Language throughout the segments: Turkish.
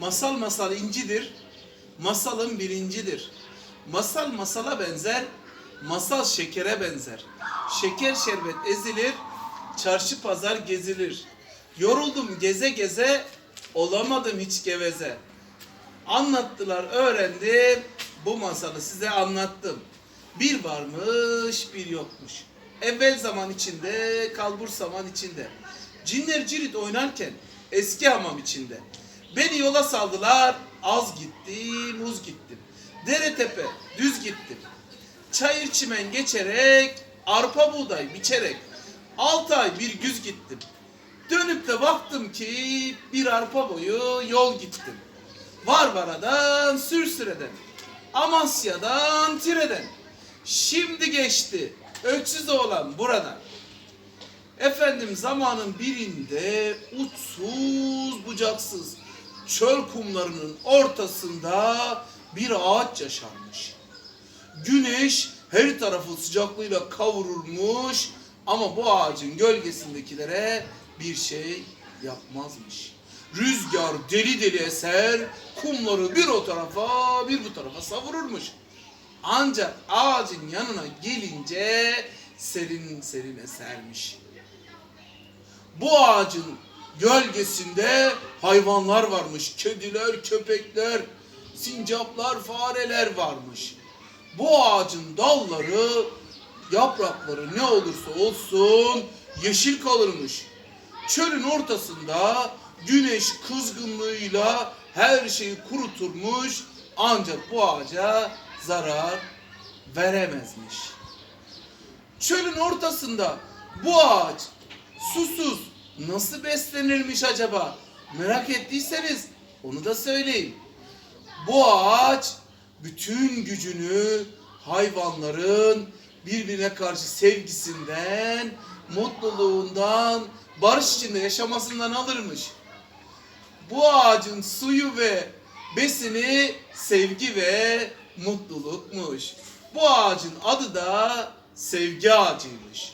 Masal masal incidir, masalın birincidir. Masal masala benzer, masal şekere benzer. Şeker şerbet ezilir, çarşı pazar gezilir. Yoruldum geze geze, olamadım hiç geveze. Anlattılar, öğrendim, bu masalı size anlattım. Bir varmış, bir yokmuş. Evvel zaman içinde, kalbur zaman içinde. Cinler cirit oynarken eski hamam içinde. Beni yola saldılar, az gittim, uz gittim. Dere tepe, düz gittim. Çayır çimen geçerek, arpa buğday biçerek. Altı ay bir güz gittim. Dönüp de baktım ki bir arpa boyu yol gittim. Varvara'dan Sürsüre'den, Amasya'dan Tire'den. Şimdi geçti öksüz olan buradan. Efendim zamanın birinde uçsuz bucaksız çöl kumlarının ortasında bir ağaç yaşarmış. Güneş her tarafı sıcaklığıyla kavururmuş ama bu ağacın gölgesindekilere bir şey yapmazmış. Rüzgar deli deli eser, kumları bir o tarafa bir bu tarafa savururmuş. Ancak ağacın yanına gelince serin serin esermiş. Bu ağacın gölgesinde hayvanlar varmış. Kediler, köpekler, sincaplar, fareler varmış. Bu ağacın dalları, yaprakları ne olursa olsun yeşil kalırmış. Çölün ortasında güneş kızgınlığıyla her şeyi kuruturmuş ancak bu ağaca zarar veremezmiş. Çölün ortasında bu ağaç susuz nasıl beslenirmiş acaba? Merak ettiyseniz onu da söyleyeyim. Bu ağaç bütün gücünü hayvanların birbirine karşı sevgisinden, mutluluğundan, barış içinde yaşamasından alırmış. Bu ağacın suyu ve besini sevgi ve mutlulukmuş. Bu ağacın adı da sevgi ağacıymış.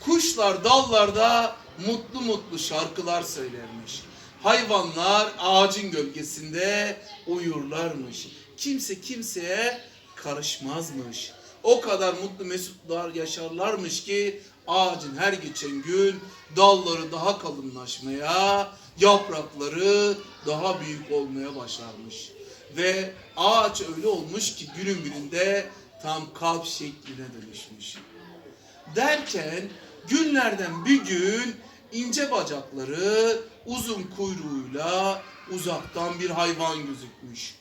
Kuşlar dallarda mutlu mutlu şarkılar söylermiş. Hayvanlar ağacın gölgesinde uyurlarmış. Kimse kimseye karışmazmış. O kadar mutlu mesutlar yaşarlarmış ki ağacın her geçen gün dalları daha kalınlaşmaya, yaprakları daha büyük olmaya başlarmış. Ve ağaç öyle olmuş ki günün birinde tam kalp şekline dönüşmüş. Derken günlerden bir gün ince bacakları uzun kuyruğuyla uzaktan bir hayvan gözükmüş.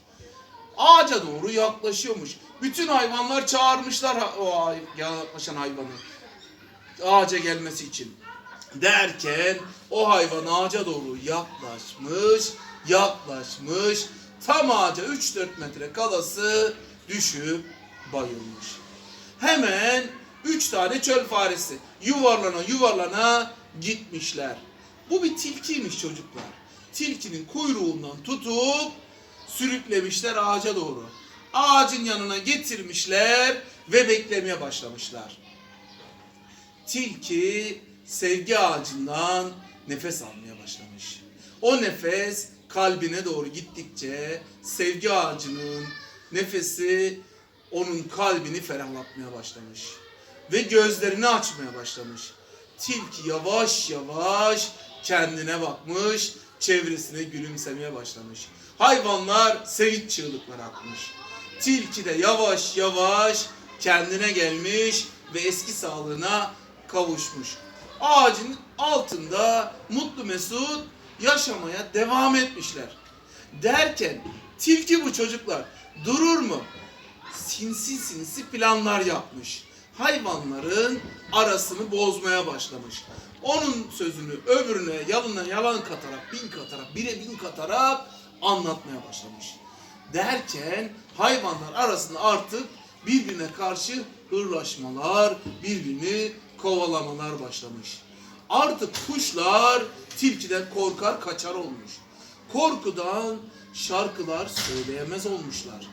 Ağaca doğru yaklaşıyormuş. Bütün hayvanlar çağırmışlar o yaklaşan hayvanı. Ağaca gelmesi için. Derken o hayvan ağaca doğru yaklaşmış, yaklaşmış. Tam ağaca 3-4 metre kalası düşüp bayılmış. Hemen üç tane çöl faresi yuvarlana yuvarlana gitmişler. Bu bir tilkiymiş çocuklar. Tilkinin kuyruğundan tutup sürüklemişler ağaca doğru. Ağacın yanına getirmişler ve beklemeye başlamışlar. Tilki sevgi ağacından nefes almaya başlamış. O nefes kalbine doğru gittikçe sevgi ağacının nefesi onun kalbini ferahlatmaya başlamış. Ve gözlerini açmaya başlamış. Tilki yavaş yavaş kendine bakmış, çevresine gülümsemeye başlamış. Hayvanlar sevinç çığlıkları atmış. Tilki de yavaş yavaş kendine gelmiş ve eski sağlığına kavuşmuş. Ağacın altında mutlu mesut yaşamaya devam etmişler. Derken tilki bu çocuklar durur mu? Sinsi sinsi planlar yapmış. Hayvanların arasını bozmaya başlamış. Onun sözünü öbürüne yalına yalan katarak, bin katarak, bire bin katarak anlatmaya başlamış. Derken hayvanlar arasında artık birbirine karşı hırlaşmalar, birbirini kovalamalar başlamış. Artık kuşlar tilkiden korkar kaçar olmuş. Korkudan şarkılar söyleyemez olmuşlar.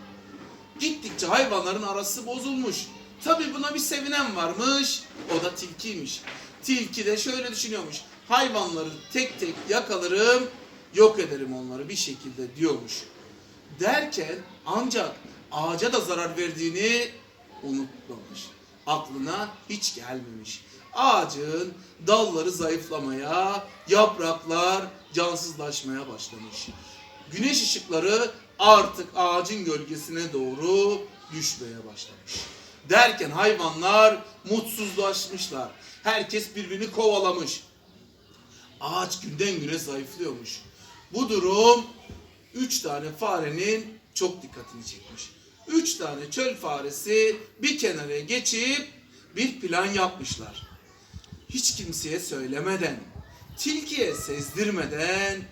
Gittikçe hayvanların arası bozulmuş. Tabii buna bir sevinen varmış. O da tilkiymiş. Tilki de şöyle düşünüyormuş. Hayvanları tek tek yakalarım, yok ederim onları bir şekilde diyormuş. Derken ancak ağaca da zarar verdiğini unutmamış. Aklına hiç gelmemiş. Ağacın dalları zayıflamaya, yapraklar cansızlaşmaya başlamış. Güneş ışıkları artık ağacın gölgesine doğru düşmeye başlamış. Derken hayvanlar mutsuzlaşmışlar. Herkes birbirini kovalamış. Ağaç günden güne zayıflıyormuş. Bu durum üç tane farenin çok dikkatini çekmiş. Üç tane çöl faresi bir kenara geçip bir plan yapmışlar. Hiç kimseye söylemeden, tilkiye sezdirmeden,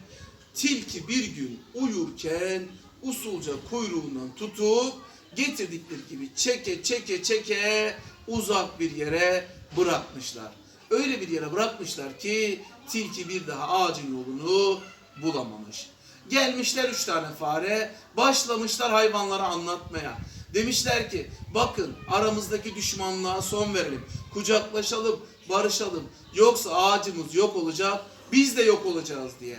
tilki bir gün uyurken usulca kuyruğundan tutup getirdikleri gibi çeke çeke çeke uzak bir yere bırakmışlar. Öyle bir yere bırakmışlar ki tilki bir daha ağacın yolunu bulamamış. Gelmişler üç tane fare, başlamışlar hayvanlara anlatmaya. Demişler ki bakın aramızdaki düşmanlığa son verelim. Kucaklaşalım, barışalım. Yoksa ağacımız yok olacak, biz de yok olacağız diye.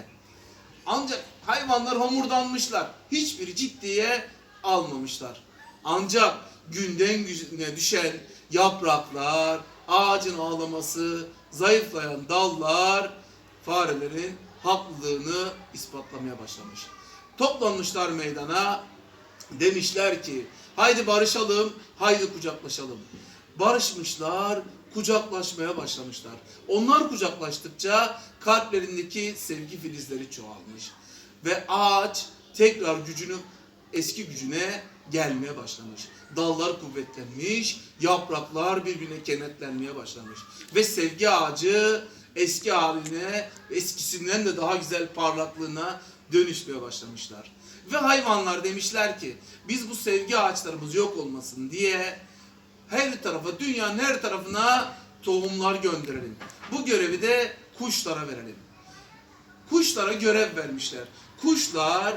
Ancak hayvanlar homurdanmışlar. Hiçbiri ciddiye almamışlar. Ancak günden güne düşen yapraklar, ağacın ağlaması, zayıflayan dallar farelerin haklılığını ispatlamaya başlamış. Toplanmışlar meydana. Demişler ki haydi barışalım, haydi kucaklaşalım. Barışmışlar, kucaklaşmaya başlamışlar. Onlar kucaklaştıkça kalplerindeki sevgi filizleri çoğalmış. Ve ağaç tekrar gücünü eski gücüne gelmeye başlamış. Dallar kuvvetlenmiş, yapraklar birbirine kenetlenmeye başlamış. Ve sevgi ağacı eski haline, eskisinden de daha güzel parlaklığına dönüşmeye başlamışlar. Ve hayvanlar demişler ki biz bu sevgi ağaçlarımız yok olmasın diye her tarafa, dünyanın her tarafına tohumlar gönderelim. Bu görevi de kuşlara verelim. Kuşlara görev vermişler. Kuşlar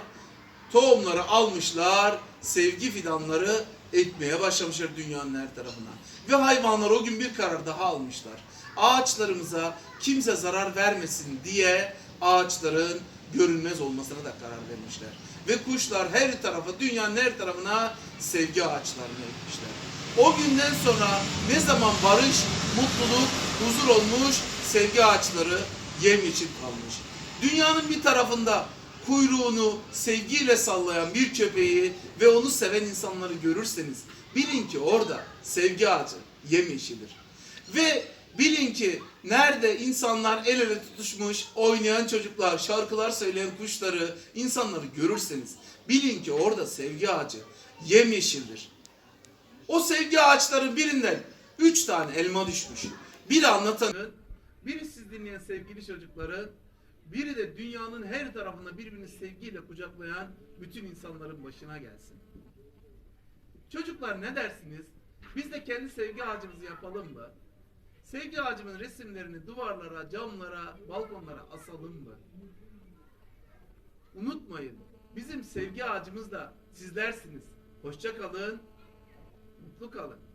tohumları almışlar, sevgi fidanları ekmeye başlamışlar dünyanın her tarafına. Ve hayvanlar o gün bir karar daha almışlar. Ağaçlarımıza kimse zarar vermesin diye ağaçların görünmez olmasına da karar vermişler. Ve kuşlar her tarafa, dünyanın her tarafına sevgi ağaçlarını ekmişler. O günden sonra ne zaman barış, mutluluk, huzur olmuş, sevgi ağaçları yem için kalmış. Dünyanın bir tarafında kuyruğunu sevgiyle sallayan bir köpeği ve onu seven insanları görürseniz bilin ki orada sevgi ağacı yemyeşildir. Ve bilin ki nerede insanlar el ele tutuşmuş oynayan çocuklar, şarkılar söyleyen kuşları, insanları görürseniz bilin ki orada sevgi ağacı yemyeşildir. O sevgi ağaçları birinden üç tane elma düşmüş. Biri anlatanın, biri siz dinleyen sevgili çocukların, biri de dünyanın her tarafında birbirini sevgiyle kucaklayan bütün insanların başına gelsin. Çocuklar ne dersiniz? Biz de kendi sevgi ağacımızı yapalım mı? Sevgi ağacımın resimlerini duvarlara, camlara, balkonlara asalım mı? Unutmayın, bizim sevgi ağacımız da sizlersiniz. Hoşça kalın, mutlu kalın.